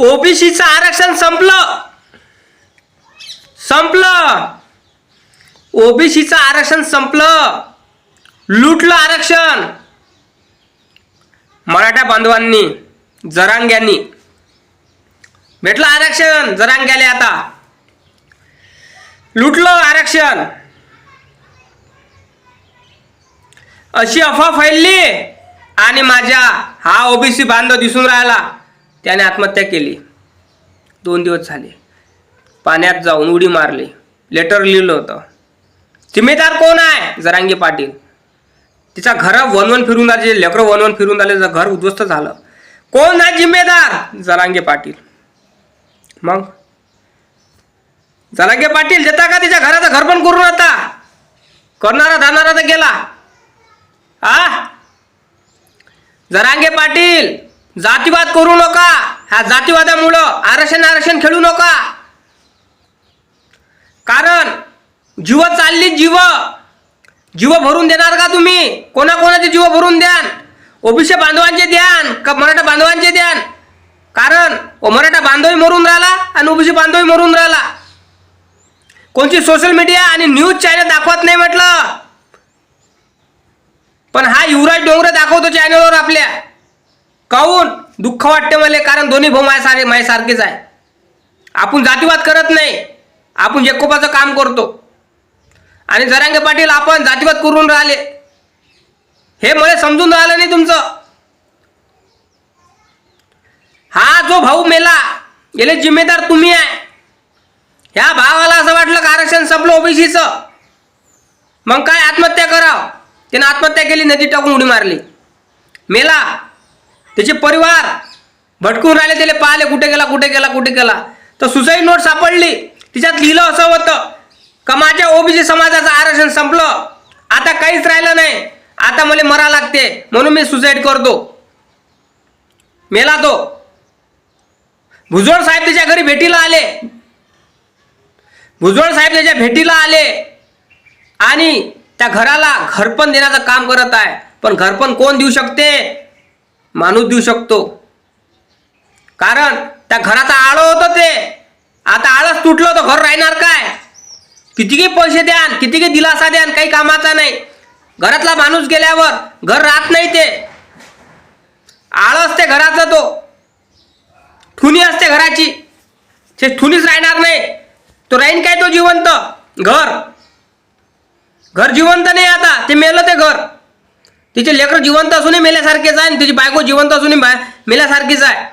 ओबीसीचं आरक्षण संपलं. संपलं. ओबीसीचं आरक्षण संपलं. लुटलं आरक्षण. मराठा बांधवांनी जरांग्यांनी. भेटलं आरक्षण जरांग्याले आता. लुटलं आरक्षण. अशी अफवा फैलली आणि माझ्या हा ओबीसी बांधव दिसून राहिला. त्याने आत्महत्या केली. दोन दिवस झाले. पाण्यात जाऊन उडी मारली. लेटर लिहिलं होतं. जिम्मेदार कोण आहे? जरांगे पाटील. तिचा घर वनवन फिरून आले लेकरं वनवन फिरून आले घर उद्ध्वस्त झालं. कोण आहे जिम्मेदार? जरांगे पाटील. मग? जरांगे पाटील देता का तिच्या घराचं घर पण करून आता? करणारा धानारा तर गेला. आ? जरांगे पाटील! जातीवाद करू नका. ह्या जातीवादामुळं आरक्षण आरक्षण खेळू नका. कारण जीव चालली जीव. जीव भरून देणार का तुम्ही? कोणाकोणाचे जीव भरून द्यान? ओबीसी बांधवांचे द्यान का मराठा बांधवांचे द्यान? कारण ओ मराठा बांधवही मरून राहिला आणि ओबीसी बांधवही मरून राहिला. कोणची सोशल मीडिया आणि न्यूज चॅनल दाखवत नाही म्हटलं? पण हा युवराज डोंगरे दाखवतो चॅनलवर आपल्या. काहून दुःख वाटते मला कारण दोन्ही भाऊ माझ्यासारे माझ्यासारखेच आहे. आपण जातीवाद करत नाही. आपण एकोपाचं काम करतो. आणि जरांगे पाटील आपण जातीवाद करून राहिले. हे मला समजून राहिलं नाही तुमचं. हा जो भाऊ मेला गेले जिम्मेदार तुम्ही आहे. ह्या भावाला असं वाटलं का आरक्षण संपलं ओबीसीचं? मग काय आत्महत्या करावं? त्यानं आत्महत्या केली नदी टाकून उडी मारली. मेला त्याचे परिवार भटकून राहिले त्याला पाहिले कुठे गेला कुठे गेला कुठे गेला. तर सुसाईड नोट सापडली. तिच्यात लिहिलं असं होतं का माझ्या ओबीसी समाजाचं आरक्षण संपलं. आता काहीच राहिलं नाही. आता मला मरा लागते. म्हणून मी सुसाईड करतो. मेला तो. भुजोळ साहेब त्याच्या घरी भेटीला आले. भुजोळ साहेब त्याच्या भेटीला आले. आणि त्या घराला घरपण देण्याचं काम करत आहे. पण घरपण कोण देऊ शकते? माणूस देऊ शकतो. कारण त्या घराचं आळं होतं ते. आता आळस तुटलं तर घर राहणार काय? कितीही पैसे द्यान कितीही दिलासा द्यान काही कामाचा नाही. घरातला माणूस गेल्यावर घर राहत नाही ते. आळं असते घराचा तो. ठुनी असते घराची. ते ठुनीच राहणार नाही. तो राहीन काय तो जिवंत? घर. घर जिवंत नाही आता ते मेलं ते घर. तिचे लेकरं जिवंत असूनही मेल्यासारखेच आहे आणि तिची बायको जिवंत असूनही बा मेल्यासारखीच आहे.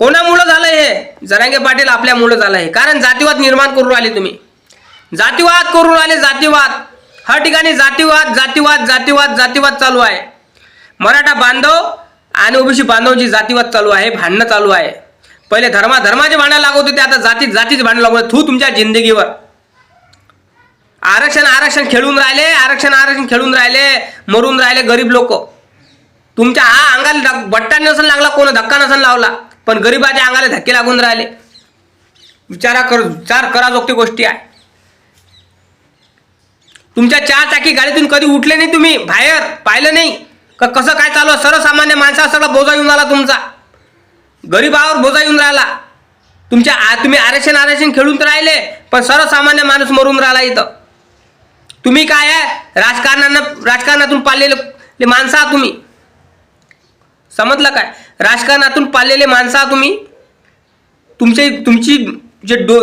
कोणामुळं झालं हे? जरांगे पाटील आपल्यामुळं झालं हे कारण जातीवाद निर्माण करून राहिले तुम्ही. जातीवाद करून राहिले जातीवाद. हर ठिकाणी जातीवाद जातीवाद जातीवाद जातीवाद चालू आहे. मराठा बांधव आणि ओबीसी बांधवची जातीवाद चालू आहे भांडणं चालू आहे. पहिले धर्मा धर्माचे भांडणं लागवत होते आता जाती जातीचे भांडणं लागवत थू तुमच्या जिंदगीवर. आरक्षण आरक्षण खेळून राहिले आरक्षण आरक्षण खेळून राहिले मरून राहिले गरीब लोक. तुमच्या हा अंगाला बट्टा नसन लागला कोण धक्का नसन लावला पण गरीबाच्या अंगाला धक्के लागून राहिले. विचारा कर विचार करा जोगती गोष्टी आहे. तुमच्या चार चाकी गाडीतून कधी उठले नाही तुम्ही? बाहेर पाहिलं नाही. का कसं काय चालू सर्वसामान्य माणसा सगळा बोजा येऊन राहिला तुमचा. गरीबावर बोजा येऊन राहिला. तुमच्या तुम्ही आरक्षण आरक्षण खेळून तर राहिले पण सर्वसामान्य माणूस मरून राहिला इथं. तुम्ही काय आहे? राजकारणानं राजकारणातून पाळलेले माणसं आहात तुम्ही. समजलं काय? राजकारणातून पाळलेले माणसं आहात तुम्ही. तुमचे तुमची जे डो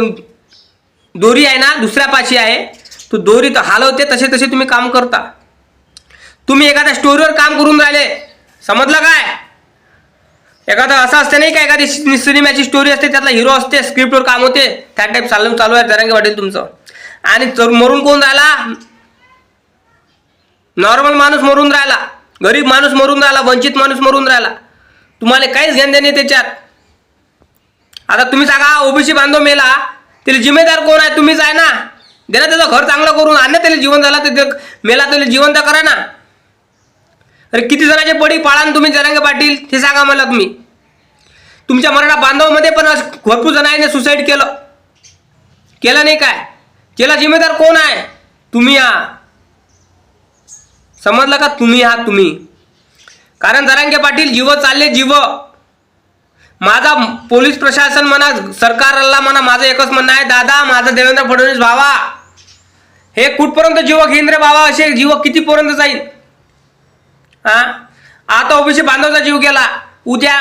दोरी आहे ना दुसऱ्या पाशी आहे तो दोरी तर हालवते तसे तसे तुम्ही काम करता. तुम्ही एखाद्या स्टोरीवर काम करून राहिले. समजलं काय? एखादं असं असते नाही का एखादी सिनेमाची स्टोरी असते त्यातला हिरो असते स्क्रिप्टवर काम होते त्या टाईप चालू चालू आहे जरांगे वाटेल तुमचं. आणि मरून कोण राहिला? नॉर्मल माणूस मरून राहिला गरीब माणूस मरून राहिला वंचित माणूस मरून राहिला. तुम्हाला काहीच घेण नाही त्याच्यात. आता तुम्ही सांगा ओबीसी बांधव मेला त्याला जिम्मेदार कोण आहे? तुम्हीच आहे ना? दे ना त्याचं घर चांगलं करून आण ना त्याला जीवन झाला ते मेला त्याला जिवंत करा ना. अरे किती जणांचे पडी पाळा ना तुम्ही जरांगे पाटील ते सांगा मला तुम्ही. तुमच्या मराठा बांधवामध्ये पण असं भरपूर जणांनी सुसाईड केलं. केलं नाही काय? त्याला जिम्मेदार कोण आहे? तुम्ही आहात समजलं का तुम्ही आहात तुम्ही? कारण जरांगे पाटील जीव चालले जीव. माझा पोलीस प्रशासन म्हणा सरकारला म्हणा माझं एकच म्हणणं आहे दादा माझा देवेंद्र फडणवीस भावा. हे कुठपर्यंत जीव घेईन रे बाबा असे जीव कितीपर्यंत जाईल हा आता ओबीसी बांधवचा जीव गेला. उद्या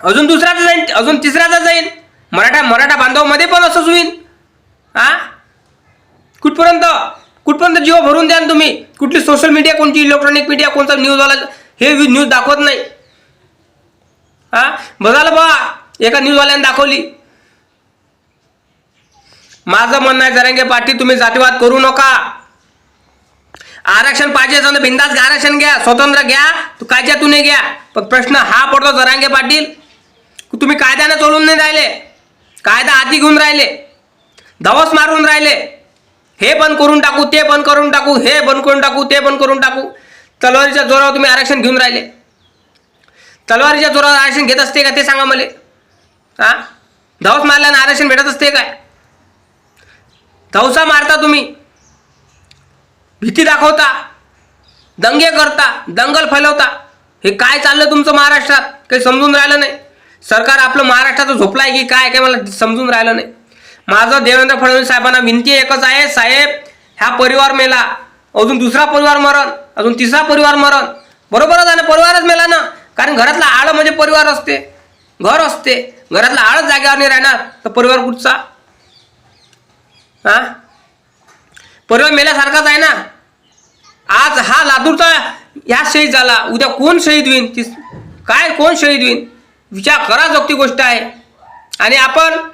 अजून दुसऱ्याचा जाईल अजून तिसऱ्याचा जाईल मराठा मराठा बांधवमध्ये पण असंच होईल. हा कुठपर्यंत? कुठपर्यंत जीव भरून द्या तुम्ही? कुठली सोशल मीडिया कोणती इलेक्ट्रॉनिक मीडिया कोणता न्यूजवाला हे न्यूज दाखवत नाही. हा? बघालं बा एका न्यूजवाल्याने दाखवली. माझं म्हणणं आहे जरंगे पाटील तुम्ही जातीवाद करू नका. आरक्षण पाहिजे असेल बिंदास आरक्षण घ्या स्वतंत्र घ्या तू कायद्यातून घ्या. पण प्रश्न हा पडतो जरांगे पाटील तुम्ही कायद्यानं चोलून नाही राहिले. कायदा आधी घेऊन राहिले. धवस मारून राहिले. हे पण करून टाकू ते पण करून टाकू हे बंद करून टाकू ते पण करून टाकू. तलवारीच्या जोरावर तुम्ही आरक्षण घेऊन राहिले. तलवारीच्या जोरावर आरक्षण घेत असते का ते सांगा मला. हा? धावस मारल्यानं आरक्षण भेटत असते काय? धवसा मारता तुम्ही. भीती दाखवता. दंगे करता दंगल फैलवता. हे काय चाललं तुमचं महाराष्ट्रात? काही समजून राहिलं नाही. सरकार आपलं महाराष्ट्राचं झोपलं आहे की काय काय मला समजून राहिलं नाही. माझं देवेंद्र फडणवीस साहेबांना विनंती एकच आहे साहेब ह्या परिवार मेला. अजून दुसरा परिवार मरण अजून तिसरा परिवार मरण. बरोबरच आहे ना परिवारच मेला ना. कारण घरातला आळ म्हणजे परिवार असते. घर असते. घरातला आळच जागेवर नाही राहणार तर परिवार कुठचा? हा? परिवार मेल्यासारखाच आहे ना. आज हा लातूरचा ह्या शहीद झाला. उद्या कोण शहीद होईन? ती काय कोण शहीद होईन? विचार करा जगती गोष्ट आहे. आणि आपण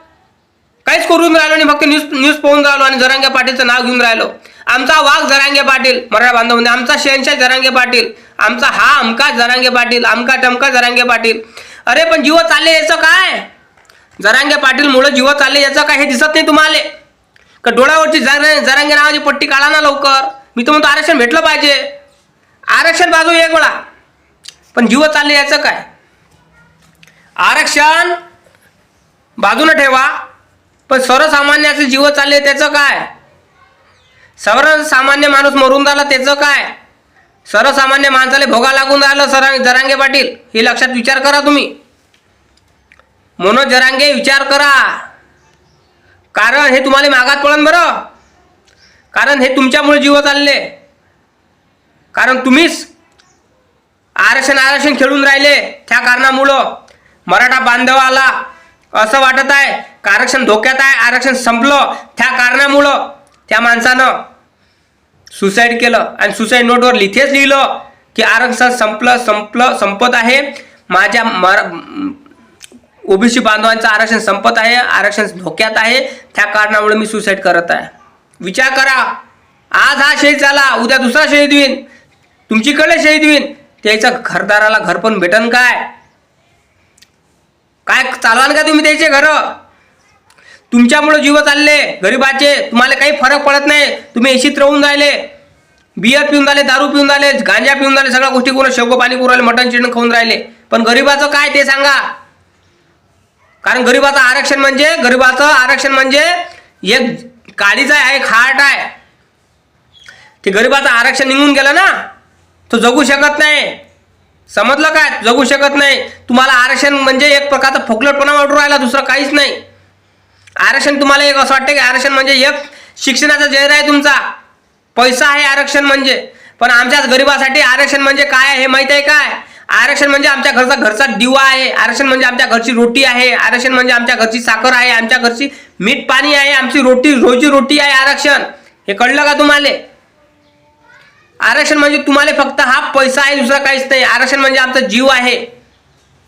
काहीच करून राहिलो नाही फक्त न्यूज न्यूज पाहून राहिलो आणि जरांगे पाटीलचं नाव घेऊन राहिलो. आमचा वाघ जरांगे पाटील मराठा बांधवमध्ये आमचा शहनशाह जरांगे पाटील आमचा हा अमका जरांगे पाटील अमका टमका जरांगे पाटील. अरे पण जीव चालले याचं काय? जरांगे पाटील मुळे जीव चालले याचं काय हे दिसत नाही तुम्हाला. का डोळ्यावरची जरांगे नावाची पट्टी काढा ना लवकर. मी तर म्हणतो आरक्षण भेटलं पाहिजे. आरक्षण बाजू एक वेळा. पण जीव चालले याचं काय? आरक्षण बाजूला ठेवा. पण सर्वसामान्याचे जीव चालले त्याचं काय? सर्वसामान्य माणूस मरून राहिला त्याचं काय? सर्वसामान्य माणसाला भोगा लागून राहिलं सर जरांगे पाटील हे लक्षात विचार करा तुम्ही. मनोज जरांगे विचार करा. कारण हे तुम्हाला मागात पडन बरं. कारण हे तुमच्यामुळे जीव चालले. कारण तुम्हीच आरक्षण आरक्षण खेळून राहिले. त्या कारणामुळं मराठा बांधवाला असं वाटत आहे. का आरक्षण धोक्यात आहे. आरक्षण संपलं. त्या कारणामुळं त्या माणसानं सुसाईड केलं. आणि सुसाईड नोटवर लिथेच लिहिलं की आरक्षण संपलं संपलं संपत आहे. माझ्या मरा ओबीसी बांधवांचं आरक्षण संपत आहे. आरक्षण धोक्यात आहे. त्या कारणामुळे मी सुसाईड करत आहे. विचार करा. आज हा शहीद झाला. उद्या दुसरा शहीद होईन. तुमचीकडे शहीद होईन. त्याचं घरदाराला घर पण भेटन काय? काय चालवाल का तुम्ही त्याचे घर? तुमच्यामुळे जीव चालले गरीबाचे. तुम्हाला काही फरक पडत नाही. तुम्ही एशीत राहून राहिले. बियर पिऊन राहिले दारू पिऊन राहिले गांजा पिऊन राहिले सगळ्या गोष्टी करून शेवगो पाणी करून राहिले मटण चिटण खाऊन राहिले. पण गरीबाचं काय ते सांगा. कारण गरीबाचं आरक्षण म्हणजे गरीबाचं आरक्षण म्हणजे एक काळीचा आहे एक हार्ट आहे. ते गरीबाचं आरक्षण निघून गेलं ना तो जगू शकत नाही. समजलं काय? जगू शकत नाही. तुम्हाला आरक्षण म्हणजे एक प्रकारचा फोकलटपणा वाटून राहिला दुसरं काहीच नाही. आरक्षण तुम्हाला एक असं वाटतं की आरक्षण म्हणजे एक शिक्षणाचा जहर आहे तुमचा. पैसा आहे आरक्षण म्हणजे. पण आमच्याच गरिबासाठी आरक्षण म्हणजे काय आहे हे आहे काय? आरक्षण म्हणजे आमच्या घरचा घरचा दिवा आहे. आरक्षण म्हणजे आमच्या घरची रोटी आहे. आरक्षण म्हणजे आमच्या घरची साखर आहे. आमच्या घरची मीठ पाणी आहे. आमची रोटी रोजी रोटी आहे आरक्षण. हे कळलं का तुम्हाला? आरक्षण म्हणजे तुम्हाला फक्त हा पैसा आहे दुसरा काहीच नाही. आरक्षण म्हणजे आमचा जीव आहे.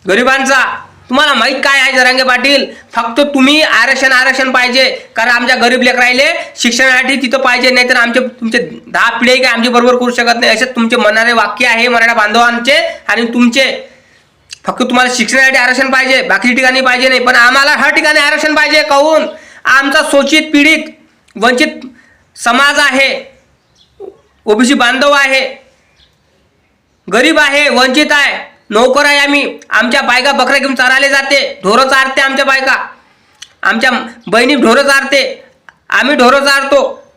गरिबांचा. तुम्हाला माहीत काय आहे जरांगे पाटील? फक्त तुम्ही आरक्षण आरक्षण पाहिजे. कारण आमच्या गरीब लेख राहिले शिक्षणासाठी तिथं पाहिजे नाही तर आमचे तुमचे दहा पिढी काय आमचे बरोबर करू शकत नाही. असे तुमचे म्हणणारे वाक्य आहे मराठा बांधवांचे आणि तुमचे. फक्त तुम्हाला शिक्षणासाठी आरक्षण पाहिजे बाकी ठिकाणी पाहिजे नाही. पण आम्हाला हर ठिकाणी आरक्षण पाहिजे कहून? आमचा शोषित पीडित वंचित समाज आहे. ओबीसी बांधव आहे. गरीब आहे वंचित आहे. नोकर आहे आम्ही. आमच्या बायका बकऱ्या घेऊन चारायला जाते. ढोरं चारते आमच्या बायका. आमच्या बहिणी ढोरं चारते. आम्ही ढोरं चारतो.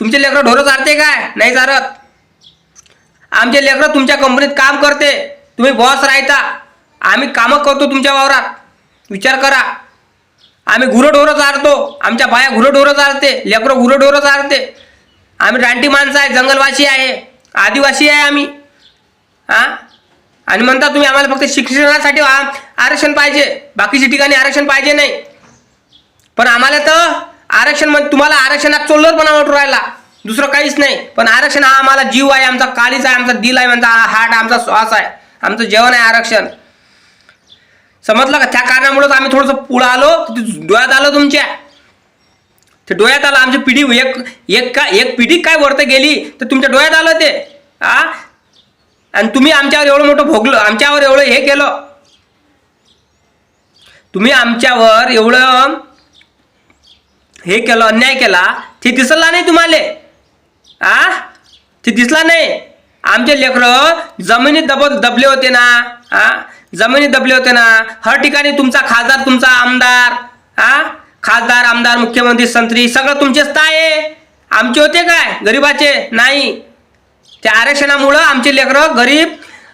तुमचे लेकरं ढोरं चारते काय? नाही चारत. आमचे लेकरं तुमच्या कंपनीत काम करते. तुम्ही बॉस राहता. आम्ही कामं करतो तुमच्या वावरात. विचार करा. आम्ही गुरंढोरं चारतो. आमच्या बाया गुरंढोरं चारते. लेकरं गुरंढोरं चारते. आम्ही रानटी माणसं आहे जंगलवासी आहे आदिवासी आहे आम्ही. हा? आणि म्हणता तुम्ही आम्हाला फक्त शिक्षणासाठी आरक्षण पाहिजे. बाकीच्या ठिकाणी आरक्षण पाहिजे नाही. पण आम्हाला तर आरक्षण म्हणजे तुम्हाला आरक्षणात चोल्लरपणा वाटू राहिला. दुसरं काहीच नाही. पण आरक्षण हा आम्हाला जीव आहे आमचा काळीच आहे आमचा दिल आहे आमचा हार्ट आमचा श्वास आहे आमचं जेवण आहे आरक्षण. समजलं का? त्या कारणामुळेच आम्ही थोडंसं पुढं आलो डोळ्यात आलं तुमच्या. ते डोळ्यात आलं आमची पिढी एक एक का एक पिढी काय वरत गेली तर तुमच्या डोळ्यात आलं ते. आ? आणि तुम्ही आमच्यावर एवढं मोठं भोगलं आमच्यावर एवढं हे केलं. तुम्ही आमच्यावर एवढं हे केलं अन्याय केला ते दिसला नाही तुम्हाला. आ? ते दिसला नाही. आमचे लेकरं जमिनीत दब दबले होते ना. आ? जमिनीत दबले होते ना. हर ठिकाणी तुमचा खासदार तुमचा आमदार. हा खासदार आमदार मुख्यमंत्री संत्री सगळं तुमचेच तर आहे. आमचे होते काय? गरीबाचे? नाही. त्या आरक्षणामुळं आमचे लेकरं गरीब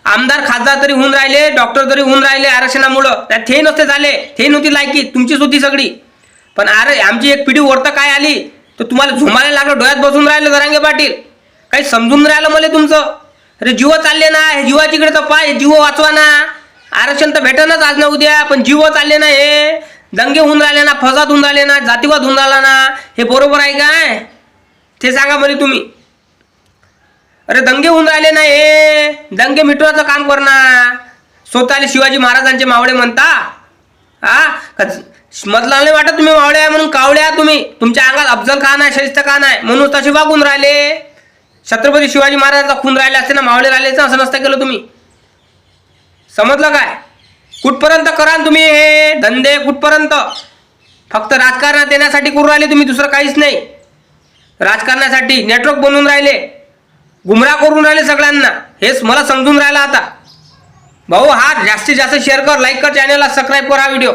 आमदार खासदार तरी होऊन राहिले डॉक्टर तरी होऊन राहिले आरक्षणामुळं. त्यात ते नसते झाले. ते नव्हती लायकी. तुमचीच होती सगळी. पण अरे आमची एक पिढी वरतं काय आली? तर तुम्हाला झुमायला लागलं डोळ्यात बसून राहिलं जरांगे पाटील. काही समजून राहिलं मला तुमचं? अरे जीव चालले ना हे जीवाच्याकडे तर पाय जीव वाचवा ना. आरक्षण तर भेटनच आज ना उद्या पण जीव चालले ना हे. दंगे होऊन राहिले ना फसाद होऊन राहिले ना जातीवाद होऊन राहिला ना हे बरोबर आहे काय? ते सांगा मला तुम्ही. अरे दंगे होऊन राहिले ना हे. दंगे मिटवायचं काम कर ना स्वतःले शिवाजी महाराजांचे मावळे म्हणता. हा मजला नाही वाटत तुम्ही मावळे आहे म्हणून कावळे आहे तुम्ही. तुमच्या अंगात अफजल खान आहे शरीस्त खान आहे म्हणून तसे वागून राहिले. छत्रपती शिवाजी महाराजांचा खून राहिले असते ना मावळे राहिले असं नसतं केलं तुम्ही. समजलं काय? कुठपर्यंत कराल तुम्ही हे? धंदे कुठपर्यंत? फक्त राजकारणात येण्यासाठी करू राहिले तुम्ही दुसरं काहीच नाही. राजकारणासाठी नेटवर्क बनवून राहिले. गुमराह करून राहिले सगळ्यांना. हेच मला समजून राहिलं आता. भाऊ हा जास्तीत जास्त शेअर कर लाईक कर चॅनलला सबस्क्राईब कर हा व्हिडिओ